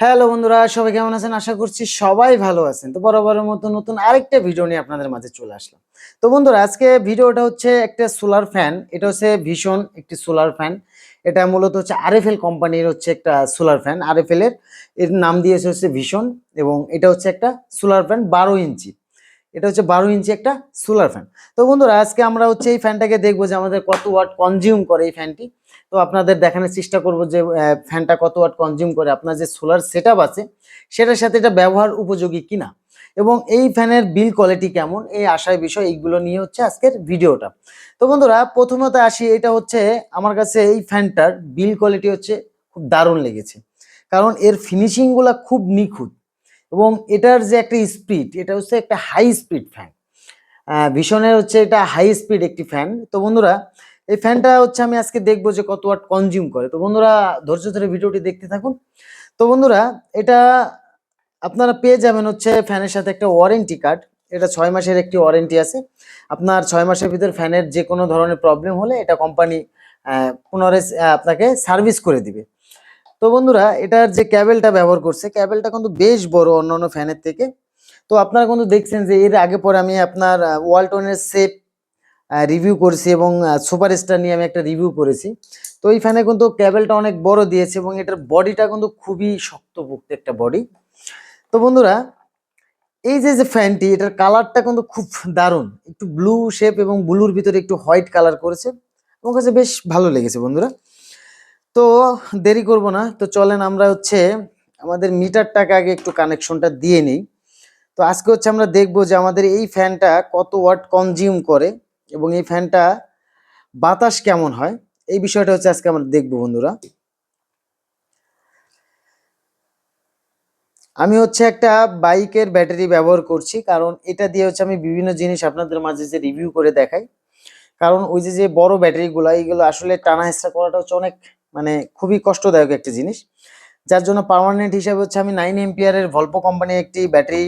Hello বন্ধুরা, সবাই কেমন আছেন? আশা করছি সবাই ভালো আছেন। তো বরাবরের মতো নতুন আরেকটা ভিডিও নিয়ে আপনাদের মাঝে চলে আসলাম। তো বন্ধুরা, আজকে ভিডিওটা হচ্ছে একটা সোলার ফ্যান এটা হচ্ছে ভীষণ একটি সোলার ফ্যান এটা মূলত হচ্ছে আরএফএল কোম্পানির হচ্ছে একটা সোলার ফ্যান আরএফএল এর এর নাম দিয়েছে হচ্ছে ভীষণ এবং এটা হচ্ছে একটা সোলার ফ্যান বারো ইঞ্চি। এটা হচ্ছে বারো ইঞ্চি একটা সোলার ফ্যান তো বন্ধুরা, আজকে আমরা হচ্ছে এই ফ্যানটাকে দেখব যে আমাদের কত ওয়াট কনজিউম করে এই ফ্যানটি তো আপনাদের দেখানোর চেষ্টা করব যে ফ্যানটা কত ওয়াট কনজিউম করে, আপনার যে সোলার সেট আছে, সেটার সাথে এটা ব্যবহার উপযোগী কিনা? এবং এই ফ্যানের বিল কোয়ালিটি কেমন? এই আশায় বিষয়, এইগুলো নিয়ে হচ্ছে আজকের ভিডিওটা। তো বন্ধুরা, প্রথমত আসি, এটা হচ্ছে আমার কাছে এই ফ্যানটার বিল কোয়ালিটি হচ্ছে খুব দারুণ লেগেছে। কারণ এর ফিনিশিংগুলো খুব নিখুঁত এবং এটার যে একটা স্পিড এটা হচ্ছে একটা হাই স্পিড ফ্যান ভীষণের হচ্ছে এটা হাই স্পিড একটি ফ্যান তো বন্ধুরা এই ফ্যানটা হচ্ছে আমি আজকে দেখব যে কত ওয়াট কনজিউম করে। তো বন্ধুরা, ধৈর্য ধরে ভিডিওটি দেখতে থাকুন। তো বন্ধুরা, এটা আপনারা পেয়ে যাবেন হচ্ছে ফ্যানের সাথে একটা ওয়ারেন্টি কার্ড এটা ছয় মাসের একটি ওয়ারেন্টি আছে। আপনার ছয় মাসের ভিতর ফ্যানের যে কোনো ধরনের প্রবলেম হলে এটা কোম্পানি পুনরায় আপনাকে সার্ভিস করে দিবে। তো বন্ধুরা, এটার যে ক্যাবেলটা ব্যবহার করছে ক্যাবেলটা কিন্তু বেশ বড় অন্যান্য ফ্যানের থেকে। তো আপনারা কিন্তু দেখছেন যে এর আগে পরে আমি আপনার ওয়ালটনের সেট রিভিউ করেছি এবং সুপার স্টার নিয়ে আমি একটা রিভিউ করেছি। তো এই ফ্যানে কিন্তু ক্যাবেলটা অনেক বড় দিয়েছে এবং এটার বডিটা কিন্তু খুবই শক্তপোক্ত একটা বডি তো বন্ধুরা, এই যে যে ফ্যানটি এটার কালারটা কিন্তু খুব দারুণ। একটু ব্লু শেপ এবং ব্লুর ভিতরে একটু হোয়াইট কালার করেছে। আমার কাছে বেশ ভালো লেগেছে বন্ধুরা। তো দেরি করব না। তো চলেন আমরা হচ্ছে আমাদের মিটারটাকে আগে একটু কানেকশনটা দিয়ে নিই। তো আজকে হচ্ছে আমরা দেখব যে আমাদের এই ফ্যানটা কত ওয়াট কনজিউম করে। এবং এই ফ্যানটা বাতাস কেমন হয়? এই বিষয়টা হচ্ছে আজকে আমরা দেখব বন্ধুরা। আমি হচ্ছে একটা বাইকের ব্যাটারি ব্যবহার করছি, কারণ এটা দিয়ে হচ্ছে আমি বিভিন্ন জিনিস আপনাদের মাঝে যে রিভিউ করে দেখাই। কারণ ওই যে যে বড় ব্যাটারিগুলো, এইগুলো আসলে টানা হেঁচড়া করাটা হচ্ছে অনেক মানে খুবই কষ্টদায়ক একটা জিনিস। যার জন্য পার্মানেন্ট হিসাবে হচ্ছে আমি নাইন এমপিয়ারের ভলপো কোম্পানির একটি ব্যাটারি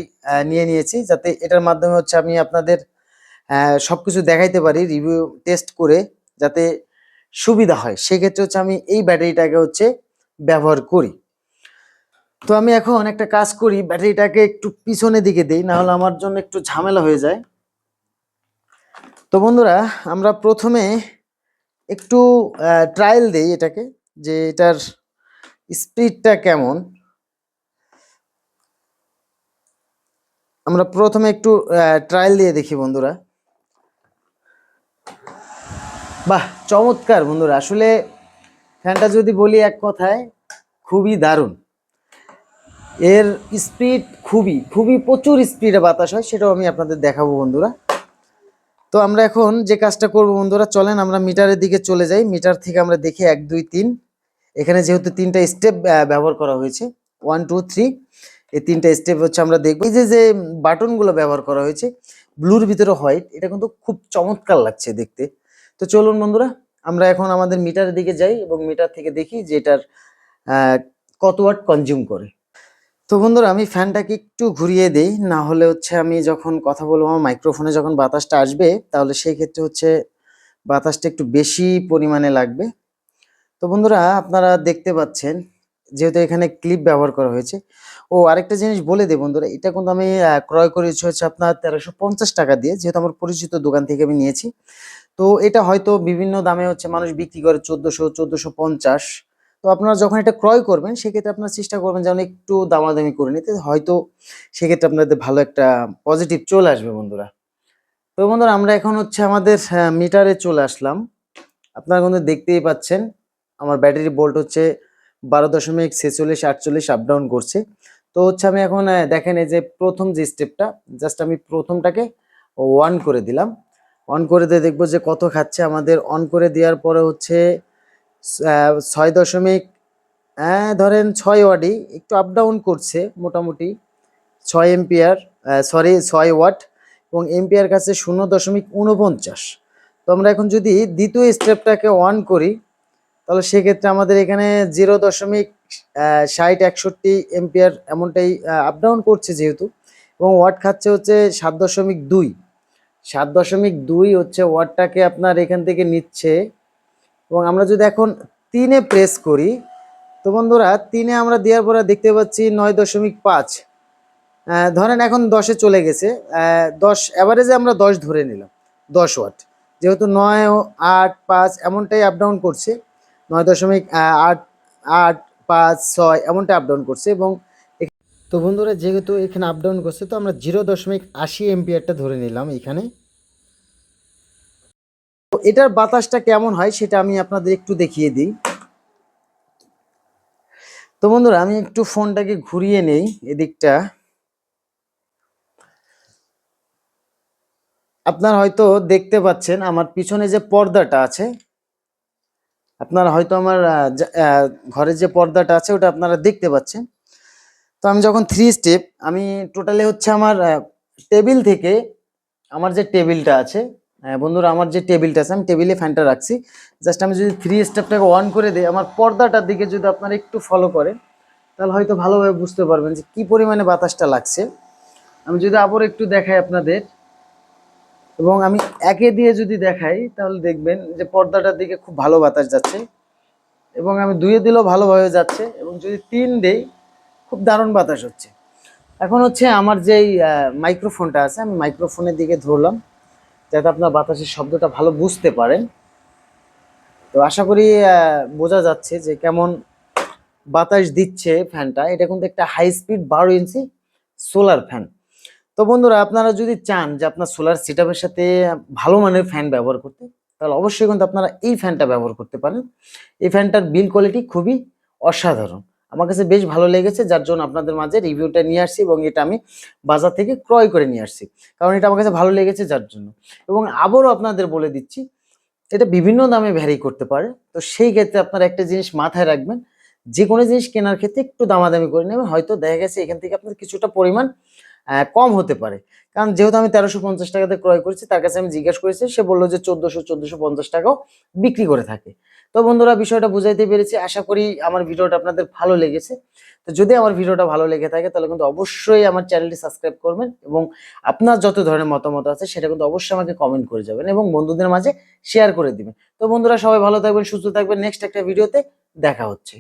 নিয়ে নিয়েছি, যাতে এটার মাধ্যমে হচ্ছে আমি আপনাদের আহ, সবকিছু দেখাইতে পারি রিভিউ টেস্ট করে যাতে সুবিধা হয়। সেক্ষেত্রে হচ্ছে আমি এই ব্যাটারিটাকে হচ্ছে ব্যবহার করি। তো আমি এখন একটা কাজ করি ব্যাটারিটাকে একটু পিছনের দিকে দিই না হলে আমার জন্য একটু ঝামেলা হয়ে যায়। তো বন্ধুরা আমরা প্রথমে একটু ট্রায়াল দেই এটাকে যে এটার স্পিডটা কেমন। আমরা প্রথমে একটু ট্রায়াল দিয়ে দেখি বন্ধুরা। বাহ, চমৎকার বন্ধুরা। আসলে ফ্যানটা যদি বলি এক কথায়, খুবই দারুণ। এর স্পিড খুবই খুবই প্রচুর স্পিডে বাতাস হয়, সেটাও আমি আপনাদের দেখাবো বন্ধুরা। তো আমরা এখন যে কাজটা করব বন্ধুরা, চলেন আমরা মিটারের দিকে চলে যাই। মিটার থেকে আমরা দেখি এক, দুই, তিন। এখানে যেহেতু তিনটা স্টেপ ব্যবহার করা হয়েছে ওয়ান টু থ্রি এই তিনটা স্টেপ হচ্ছে আমরা দেখব। এই যে যে বাটনগুলো ব্যবহার করা হয়েছে ব্লুর ভিতরে হোয়াইট এটা কিন্তু খুব চমৎকার লাগছে দেখতে। তো চলুন বন্ধুরা, আমরা এখন আমাদের মিটারের দিকে যাই এবং মিটার থেকে দেখি যে এটার কত ওয়াট কনজিউম করে। তো বন্ধুরা, আমি ফ্যানটাকে একটু ঘুরিয়ে দেই, না হলে হচ্ছে আমি যখন কথা বলব, আমার মাইক্রোফোনে যখন বাতাসটা আসবে, তাহলে সেই ক্ষেত্রে হচ্ছে বাতাসটা একটু বেশি পরিমাণে লাগবে। তো বন্ধুরা, আপনারা দেখতে পাচ্ছেন, যেহেতু এখানে ক্লিপ ব্যবহার করা হয়েছে। ও, আরেকটা জিনিস বলে দিই বন্ধুরা, এটা কিন্তু আমি ক্রয় করেছি হচ্ছে আপনার তেরোশো টাকা দিয়ে, যেহেতু আমার পরিচিত দোকান থেকে আমি নিয়েছি। তো এটা হয়তো বিভিন্ন দামে হচ্ছে মানুষ বিক্রি করে চোদ্দোশো চোদ্দোশো পঞ্চাশ। তো আপনারা যখন এটা ক্রয় করবেন, সেক্ষেত্রে আপনারা চেষ্টা করবেন যেন একটু দামাদামি করে নিতে। হয়তো সেক্ষেত্রে আপনাদের ভালো একটা পজিটিভ চলে আসবে বন্ধুরা। তো বন্ধুরা, আমরা এখন হচ্ছে আমাদের মিটারে চলে আসলাম। আপনারা কিন্তু দেখতেই পাচ্ছেন, আমার ব্যাটারি বোল্ট হচ্ছে বারো দশমিক ছেচল্লিশ, আটচল্লিশ আপ ডাউন করছে। তো হচ্ছে আমি এখন দেখেন এই যে প্রথম যে স্টেপটা জাস্ট আমি প্রথমটাকে ওয়ান করে দিলাম। অন করে দিয়ে দেখব যে কত খাচ্ছে। আমাদের অন করে দেওয়ার পরে হচ্ছে ছয় দশমিক ধরেন ছয় ওয়াটই, একটু আপ ডাউন করছে মোটামুটি, ছয় এম্পিয়ার সরি ছয় ওয়াট এবং এম্পিয়ার কাছে শূন্য দশমিক উনপঞ্চাশ তো আমরা এখন যদি দ্বিতীয় স্টেপটাকে অন করি, তাহলে সেক্ষেত্রে আমাদের এখানে জিরো দশমিক ষাট, একষট্টি এম্পিয়ার এমনটাই আপ ডাউন করছে যেহেতু, এবং ওয়াট খাচ্ছে হচ্ছে সাত দশমিক দুই। সাত দশমিক দুই হচ্ছে ওয়াটটাকে আপনার এখান থেকে নিচ্ছে। এবং আমরা যদি এখন তিনে প্রেস করি, তো বন্ধুরা তিনে আমরা দেওয়ার পরে দেখতে পাচ্ছি নয় দশমিক পাঁচ। ধরেন এখন দশে চলে গেছে। দশ অ্যাভারেজে আমরা দশ ধরে নিলাম, দশ ওয়াট। যেহেতু নয়, আট, পাঁচ এমনটাই আপ ডাউন করছে, নয় দশমিক আট আট, পাঁচ, ছয় এমনটা আপ ডাউন করছে এবং তো বন্ধুরা, যেহেতু এখানে আপ ডাউন করছে, তো আমরা জিরো দশমিক আশি এমপিয়ারটা ধরে নিলাম এখানে। তো এটার বাতাসটা কেমন হয় সেটা আমি আপনাদের একটু দেখিয়ে দিই। তো বন্ধুরা, আমি একটু ফোনটাকে ঘুরিয়ে নেই এদিকটা। আপনার হয়তো দেখতে পাচ্ছেন, আমার পিছনে যে পর্দাটা আছে, আপনারা হয়তো আমার ঘরের যে পর্দাটা আছে, ওটা আপনারা দেখতে পাচ্ছেন। তো আমি যখন থ্রি স্টেপ আমি টোটালি হচ্ছে আমার টেবিল থেকে আমার যে টেবিলটা আছে আহ, বন্ধুরা আমার যে টেবিলটা আছে আমি টেবিলে ফ্যানটা রাখছি। জাস্ট আমি যদি থ্রি স্টেপটাকে অন করে দিই আমার পর্দাটার দিকে যদি আপনারা একটু ফলো করেন তাহলে হয়তো ভালোভাবে বুঝতে পারবেন যে কী পরিমাণে বাতাসটা লাগছে। আমি যদি আবার একটু দেখাই আপনাদের এবং আমি একে দিয়ে যদি দেখাই তাহলে দেখবেন যে পর্দাটার দিকে খুব ভালো বাতাস যাচ্ছে এবং আমি দুয়ে দিলেও ভালোভাবে যাচ্ছে এবং যদি তিন দেই খুব দারুণ বাতাস হচ্ছে। এখন হচ্ছে আমার যেই মাইক্রোফোনটা আছে, আমি মাইক্রোফোনের দিকে ধরলাম, যাতে আপনার বাতাসের শব্দটা ভালো বুঝতে পারেন। তো আশা করি বোঝা যাচ্ছে যে কেমন বাতাস দিচ্ছে ফ্যানটা। এটা কিন্তু একটা হাই স্পিড বারো ইঞ্চি সোলার ফ্যান তো বন্ধুরা, আপনারা যদি চান যে আপনার সোলার সেটআপের সাথে ভালো মানের ফ্যান ব্যবহার করতে, তাহলে অবশ্যই কিন্তু আপনারা এই ফ্যানটা ব্যবহার করতে পারেন। এই ফ্যানটার বিল কোয়ালিটি খুবই অসাধারণ। আমার কাছে বেশ ভালো লেগেছে, যার জন্য আপনাদের মাঝে রিভিউটা নিয়ে আসছি এবং এটা আমি বাজার থেকে ক্রয় করে নিয়ে আসছি। কারণ এটা আমার কাছে ভালো লেগেছে যার জন্য। এবং আবারও আপনাদের বলে দিচ্ছি, এটা বিভিন্ন দামে ভ্যারি করতে পারে। তো সেই ক্ষেত্রে আপনারা একটা জিনিস মাথায় রাখবেন, যে কোনো জিনিস কেনার ক্ষেত্রে একটু দামাদামি করে নেবেন। হয়তো দেখা গেছে এখান থেকে আপনার কিছুটা পরিমাণ কম হতে পারে। কারণ যেহেতু আমি তেরোশো পঞ্চাশ টাকাতে ক্রয় করেছি, তার কাছে আমি জিজ্ঞেস করেছি, সে বলল যে চোদ্দোশো চোদ্দোশো পঞ্চাশ টাকাও বিক্রি করে থাকে। তো বন্ধুরা, বিষয়টা বুঝাইতে পেরেছি। আশা করি আমার ভিডিওটা আপনাদের ভালো লেগেছে। তো যদি আমার ভিডিওটা ভালো লেগে থাকে, তাহলে কিন্তু অবশ্যই আমার চ্যানেলটি সাবস্ক্রাইব করবেন এবং আপনার যত ধরনের মতামত আছে, সেটা কিন্তু অবশ্যই আমাকে কমেন্ট করে যাবেন এবং বন্ধুদের মাঝে শেয়ার করে দিবেন। তো বন্ধুরা, সবাই ভালো থাকবেন, সুস্থ থাকবেন। নেক্সট একটা ভিডিওতে দেখা হচ্ছে।